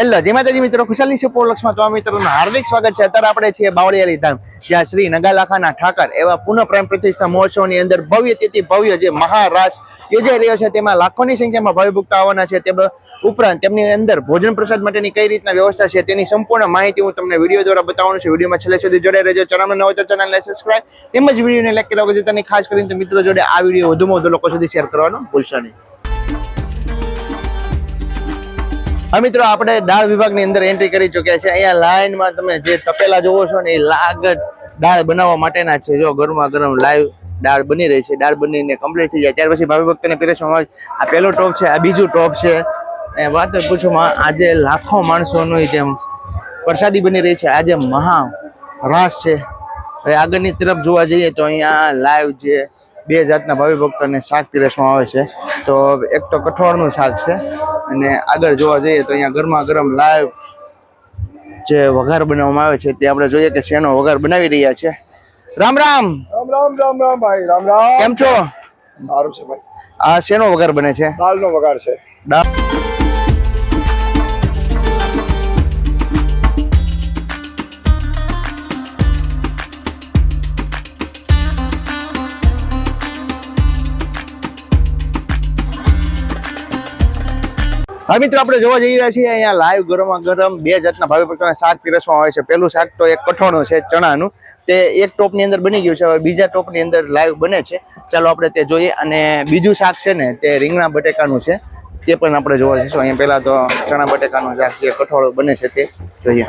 Hello, જય માતાજી મિત્રો, ખુશાલી છે પોલક્ષમાં તમામ મિત્રોનું હાર્દિક સ્વાગત છે. અત્યારે આપણે છીએ બાવળિયાલી ધામ, જ્યાં શ્રી નગાલાખાના ઠાકર એવા પુનઃ પ્રેમ પ્રતિષ્ઠા મહોત્સવની અંદર ભવ્ય તેથી ભવ્ય જે મહારાસ યોજાઈ રહ્યો છે. તેમાં લાખોની સંખ્યામાં ભાવિ ભક્તો આવવાના છે. તે ઉપરાંત તેમની અંદર ભોજન પ્રસાદ માટેની કઈ રીતના વ્યવસ્થા છે તેની સંપૂર્ણ માહિતી હું તમને વીડિયો દ્વારા બતાવવાનું છે. વિડીયોમાં છેલ્લે સુધી જોડે રહેજો. ચેનલ ન હોય તો ચેનલને સબસ્ક્રાઈબ તેમજ વિડીયોને લાઈક કરવા જતાની ખાસ કરીને મિત્રો જોડે આ વીડિયો વધુમાં વધુ લોકો સુધી શેર કરવાનું ભૂલશો નહીં. હા મિત્રો, આપણે દાળ વિભાગની અંદર એન્ટ્રી કરી ચૂક્યા છે અહીંયા લાઈનમાં તમે જે તપેલા જોવો છો ને, એ લાગ દાળ બનાવવા માટેના છે. જો ગરમા ગરમ લાઈવ દાળ બની રહી છે. દાળ બનીને કમ્પ્લીટ થઈ જાય. ત્યાર પછી ભાવિ ભક્તને પીરસવામાં આવે આ પહેલો ટોપ છે, આ બીજું ટોપ છે. એ વાત પૂછવામાં આજે લાખો માણસોનું જેમ પ્રસાદી બની રહી છે. આજે મહા રાસ છે. હવે આગળની તરફ જોવા જઈએ તો અહીંયા લાઈવ જે બે જાતના ભાવિ ભક્તોને શાક પીરસવામાં આવે છે. તો એક તો કઠોળનું શાક છે અને આગળ જોવા જઈએ તો અહીંયા ગરમા ગરમ લાઈવ જે વઘાર બનાવવામાં આવે છે તે આપણે જોઈએ કે શેનો વઘાર બનાવી રહ્યા છે. રામ રામ! રામ રામ રામ રામ ભાઈ રામ રામ. કેમ છો? સારું છે ભાઈ. આ શેનો વઘાર બને છે? દાળનો વઘાર છે. દાળ હા, મિત્રો, આપણે જોવા જઈ રહ્યા છીએ અહીંયા લાઈવ ગરમા ગરમ બે જાતના ભાવે પ્રકારના શાક પીરસવામાં આવે છે. પેલું શાક તો એક કઠોળનું છે, ચણાનું. તે એક ટોપની અંદર બની ગયું છે, હવે બીજા ટોપની અંદર લાઈવ બને છે. ચાલો આપણે તે જોઈએ. અને બીજું શાક છે ને, તે રીંગણા બટેકાનું છે. તે પણ આપણે જોવા જઈશું. અહીંયા પહેલાં તો ચણા બટેકાનું શાક જે કઠોળ બને છે તે. જોઈએ.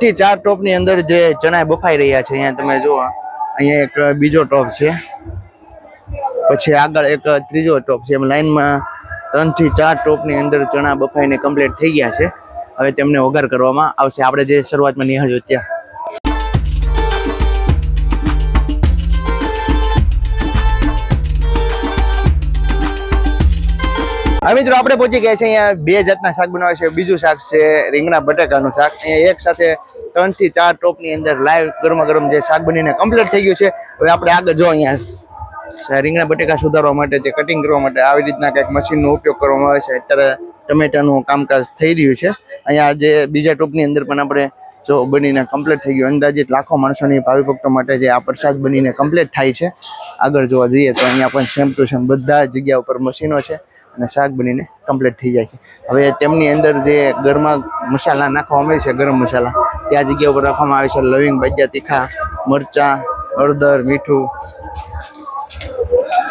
થી ચાર ટોપની અંદર જે ચણા બફાઈ રહ્યા છે, અહીંયા તમે જુઓ, અહીંયા એક બીજો ટોપ છે. પછી આગળ એક ત્રીજો ટોપ છે, એમ લાઈનમાં ત્રણથી ચાર ટોપની અંદર ચણા બફાઈને કમ્પ્લીટ થઈ ગયા છે. હવે તેમને વઘાર કરવામાં આવશે. આપણે જે શરૂઆતમાં નિહાળ્યું ત્યાં. હવે મિત્રો આપણે પહોંચી ગયા છે અહીંયા બે જાતના શાક બનાવે છે. બીજું શાક છે રીંગણા બટાકાનું શાક. અહીંયા એક સાથે ત્રણથી ચાર ટોપની અંદર લાઈવ ગરમા ગરમ જે શાક બનીને કમ્પ્લીટ થઈ ગયું છે. હવે આપણે આગળ જો અહીંયા રીંગણા બટેકા સુધારવા માટે તે કટિંગ કરવા માટે આવી રીતના કંઈક મશીનનો ઉપયોગ કરવામાં આવે છે, અત્યારે ટમેટાનું કામકાજ થઈ રહ્યું છે. અહીંયા જે બીજા ટોપની અંદર પણ આપણે જો બનીને કમ્પ્લીટ થઈ ગયું. અંદાજિત લાખો માણસોની ભાવિ ભક્તો માટે જે આ પ્રસાદ બનીને કમ્પ્લીટ થાય છે. આગળ જોવા જઈએ તો અહીંયા પણ સેમ ટુ સેમ બધા જગ્યા ઉપર મશીનો છે. અને શાક બનીને કમ્પ્લીટ થઈ જાય છે. હવે તેમની અંદર જે ગરમા મસાલા નાખવામાં આવે છે, ગરમ મસાલા, ત્યાં જગ્યા ઉપર રાખવામાં આવે છે લવિંગ ભજીયા તીખા, મરચાં, હળદર, મીઠું.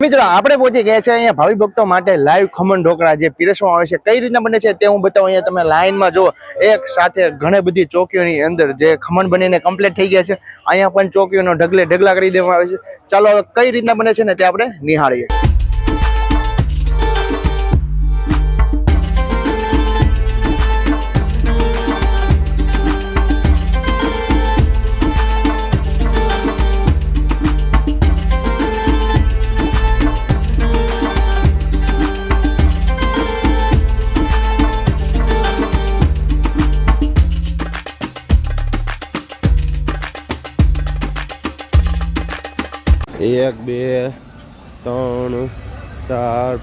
મિત્રો, આપણે પહોંચી ગયા છે અહીંયા ભાવિ ભક્તો માટે લાઈવ ખમણ ઢોકળા જે પીરસવામાં આવે છે. કઈ રીતના બને છે તે હું બતાવું, અહીંયા તમે લાઈનમાં જુઓ. એક સાથે ઘણી બધી ચોકીઓની અંદર જે ખમણ બનીને કમ્પ્લીટ થઈ ગયા છે. અહીંયા પણ ચોકીઓનો ઢગલે ઢગલા કરી દેવામાં આવે છે. ચાલો કઈ રીતના બને છે ને તે આપણે નિહાળીએ.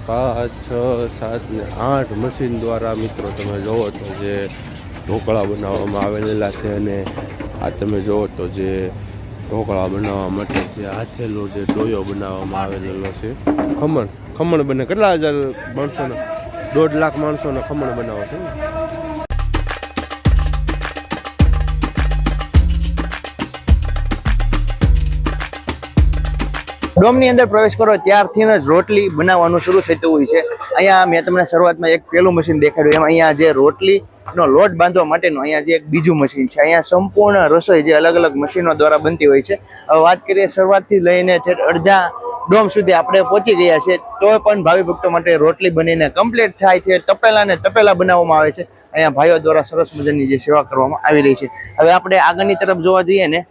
પાંચ, છ, સાત ને આઠ મશીન દ્વારા મિત્રો તમે જુઓ તો જે ઢોકળા બનાવવામાં આવેલા છે અને આ તમે જુઓ તો જે ઢોકળા બનાવવા માટે જે હાથેલો જે ડોયો બનાવવામાં આવેલો છે. ખમણ ખમણ બને. કેટલા હજાર માણસોના? દોઢ લાખ માણસોના ખમણ બનાવો છે? ડોમની અંદર પ્રવેશ કરો ત્યારથી જ રોટલી બનાવવાનું શરૂ થતું હોય છે. અહીંયા મેં તમને શરૂઆતમાં એક પેલું મશીન દેખાડ્યું. એમાં અહીંયા જે રોટલીનો લોટ બાંધવા માટેનું અહીંયા જે એક બીજું મશીન છે. અહીંયા સંપૂર્ણ રસોઈ જે અલગ અલગ મશીનો દ્વારા બનતી હોય છે. હવે વાત કરીએ શરૂઆતથી લઈને ઠેઠ અડધા ડોમ સુધી આપણે પહોંચી ગયા છે તો પણ ભાવિ ભક્તો માટે રોટલી બનીને કમ્પ્લીટ થાય છે. તપેલા ને તપેલા બનાવવામાં આવે છે. અહીંયા ભાઈઓ દ્વારા સરસ મજાની જે સેવા કરવામાં આવી રહી છે. હવે આપણે આગળની તરફ જોવા જઈએ ને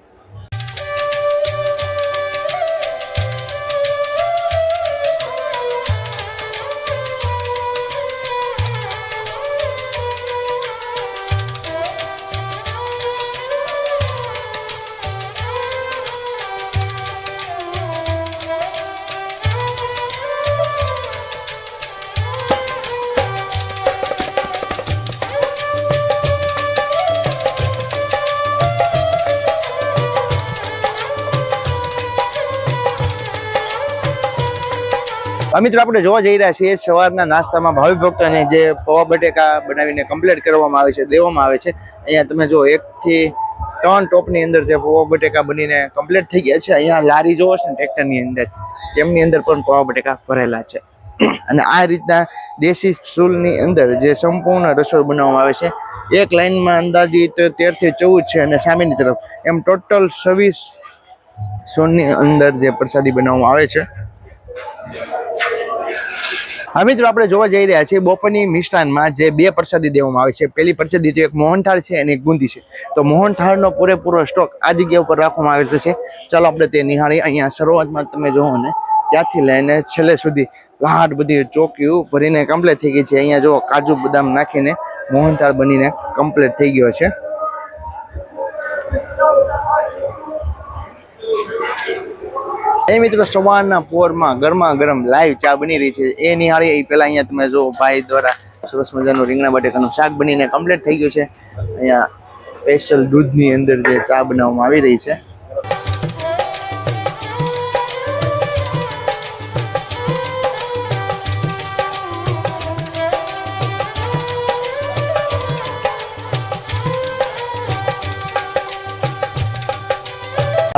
મિત્રો આપણે જોવા જઈ રહ્યા છીએ, સવારના નાસ્તામાં ભાવિ ભક્તોને જે પૌવા બટેકા બનાવીને કમ્પ્લીટ કરવામાં આવે છે, દેવામાં આવે છે. અહીંયા તમે જો એકથી ત્રણ ટોપની અંદર જે પૌવા બટેકા બનીને કમ્પ્લીટ થઈ ગયા છે. અહીંયા લારી જોવો છે ને ટ્રેક્ટરની અંદર, તેમની અંદર પણ પૌવા બટેકા ભરેલા છે. અને આ રીતના દેશી સ્ટૂલની અંદર જે સંપૂર્ણ રસોઈ બનાવવામાં આવે છે, એક લાઇનમાં અંદાજિત તેરથી ચૌદ છે અને સામેની તરફ એમ ટોટલ છવ્વીસ સોનની અંદર જે પ્રસાદી બનાવવામાં આવે છે. હા મિત્રો આપણે જોવા જઈ રહ્યા છીએ બપોરની મિષ્ટાનમાં જે બે પ્રસાદી દેવામાં આવે છે. પહેલી પ્રસાદી તો એક મોહનથાળ છે અને એક બુંદી છે. તો મોહનથાળનો પૂરેપૂરો સ્ટોક આ જગ્યા ઉપર રાખવામાં આવેલો છે. ચાલો આપણે તે નિહાળી અહીંયા શરૂઆતમાં તમે જોવો ને, ત્યાંથી લઈને છેલ્લે સુધી લાટ બધી ચોકીઓ ભરીને કમ્પ્લીટ થઈ ગઈ છે. અહીંયા જો કાજુ બદામ નાખીને મોહનથાળ બનીને કમ્પ્લીટ થઈ ગયો છે. એ મિત્રો સવારના પોરમાં ગરમા ગરમ લાઈવ ચા બની રહી છે. એ નિહાળી એ પહેલા અહીંયા તમે જો ભાઈ દ્વારા સરસ મજાનું રીંગણા બટેકાનું શાક બનીને કમ્પ્લીટ થઈ ગયું છે. અહીંયા સ્પેશિયલ દૂધની અંદર જે ચા બનાવવામાં આવી રહી છે.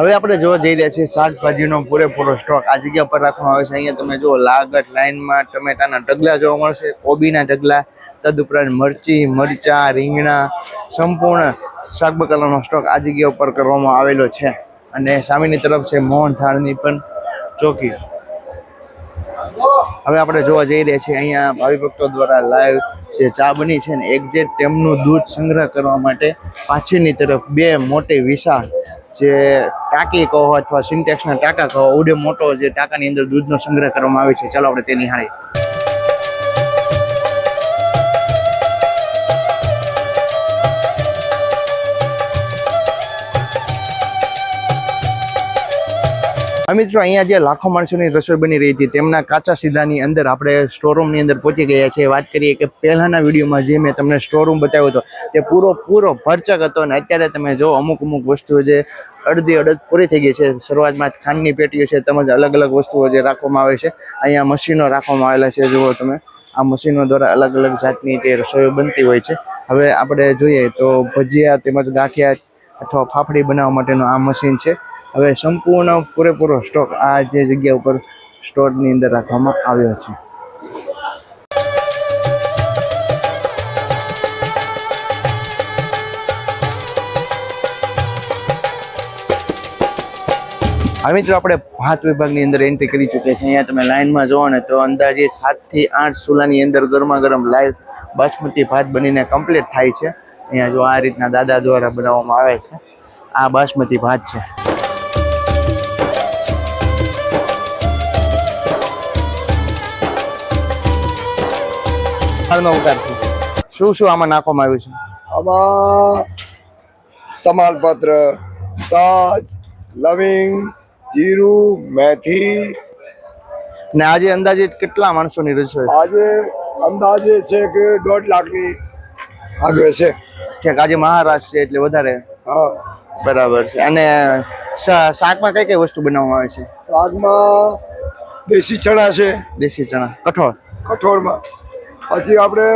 હવે આપણે જોવા જઈ રહ્યા છીએ શાકભાજીનો પૂરેપૂરો સ્ટોક. આ જગ્યા પર રાખવામાં આવે છે. અહીંયા તમે જુઓ, લાગત લાઈનમાં ટમેટાના ઢગલા જોવા મળશે, કોબીના ઢગલા, તદુપરાંત મરચી, મરચા, રીંગણા, સંપૂર્ણ શાકબકાલાનો સ્ટોક આ જગ્યા ઉપર કરવામાં આવેલો છે. અને સામેની તરફ છે મોહન થાળની પણ ચોકી. હવે આપણે જોવા જઈ રહ્યા છીએ અહીંયા ભાવિ ભક્તો દ્વારા લાઈવ જે ચા બની છે ને એક્ઝેક્ટ તેમનું દૂધ સંગ્રહ કરવા માટે પાછળની તરફ બે મોટી વિશાળ જે ટાંકી કહો અથવા સિન્ટેક્સના ટાંકા કહો ઉડે મોટો જે ટાંકાની અંદર દૂધનો સંગ્રહ કરવામાં આવે છે. ચાલો આપણે તે નિહાળીએ. મિત્રો અહીંયા જે લાખો માણસોની રસોઈ બની રહી હતી તેમના કાચા સીધાની અંદર આપણે સ્ટોરૂમની અંદર પહોંચી ગયા છે વાત કરીએ કે પહેલાના વિડીયોમાં જે મેં તમને સ્ટોરૂમ બતાવ્યો હતો, તે પૂરો પૂરો ભરચક હતો અને અત્યારે તમે જો અમુક અમુક વસ્તુઓ જે અડધી અડધ પૂરી થઈ ગઈ છે. શરૂઆતમાં ખાંડની પેટીઓ છે, તેમજ અલગ અલગ વસ્તુઓ જે રાખવામાં આવે છે. અહીંયા મશીનો રાખવામાં આવેલા છે, જુઓ તમે. આ મશીનો દ્વારા અલગ અલગ જાતની જે રસોઈઓ બનતી હોય છે. હવે આપણે જોઈએ તો ભજીયા તેમજ ગાંઠિયા અથવા ફાફડી બનાવવા માટેનું આ મશીન છે. હવે સંપૂર્ણ પૂરેપૂરો સ્ટોક આ જે જગ્યા ઉપર સ્ટોરની અંદર રાખવામાં આવ્યો છે. હવે મિત્રો, આપણે ભાત વિભાગની અંદર એન્ટ્રી કરી ચૂક્યા છીએ. અહીંયા તમે લાઈનમાં જોવો ને તો અંદાજે સાતથી આઠ સુલાની અંદર ગરમા ગરમ લાઈવ બાસમતી ભાત બનીને કમ્પ્લીટ થાય છે. અહીંયા જો આ રીતના દાદા દ્વારા બનાવવામાં આવે છે. આ બાસમતી ભાત છે. હાલમાં ઉતારતી શું શું આમાં નાખવામાં આવ્યું છે? આમાં તમાલપત્ર તાજ લવિંગ જીરું મેથી. ને આજે અંદાજે કેટલા માણસોની રસોઈ આજે અંદાજે છે કે દોઢ લાખની આગળ છે. ઠીક આજે મહારાષ્ટ્ર છે એટલે વધારે. હા. બરાબર છે. અને શાકમાં કઈ કઈ વસ્તુ બનાવવામાં આવે છે? શાકમાં દેશી ચણા છે. દેશી ચણા. કઠોળ. કઠોળમાં. પછી આપણે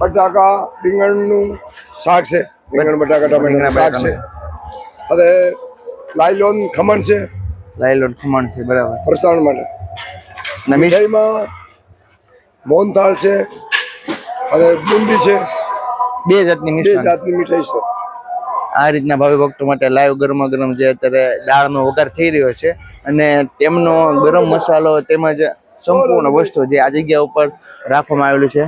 બટાકા રીંગણનું શાક છે. રીંગણ બટાકા ટમેટાનું શાક છે. અને લાયલોન ખમણ છે. લાયલોન ખમણ છે બરાબર. ફરસાણ માટે. મીઠાઈમાં મોહનથાળ છે. અને બુંદી છે. બે જાતની બે જાતની મીઠાઈ છે. આ રીતના ભાવિ ભક્તો માટે લાઈવ ગરમા ગરમ જે અત્યારે દાળનો વઘાર થઈ રહ્યો છે અને તેમનો ગરમ મસાલો તેમજ સંપૂર્ણ વસ્તુ જે આ જગ્યા ઉપર રાખવામાં આવેલું છે.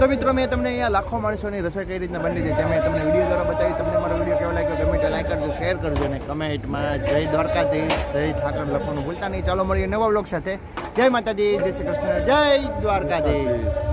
તો મિત્રો મેં તમને અહીંયા લાખો માણસોની રસોઈ કઈ રીતના બની હતી તમે તમને વીડિયો દ્વારા બતાવી. તમને મારો વીડિયો કેવો લાગ્યો ગમે લાઈક કરજો શેર કરજો અને કમેન્ટમાં જય દ્વારકાથી જય ઠાકર લખવાનું ભૂલતા નહીં. ચાલો મળીએ નવા બ્લોગ સાથે. જય માતાજી જય શ્રી કૃષ્ણ જય દ્વારકાધીશ.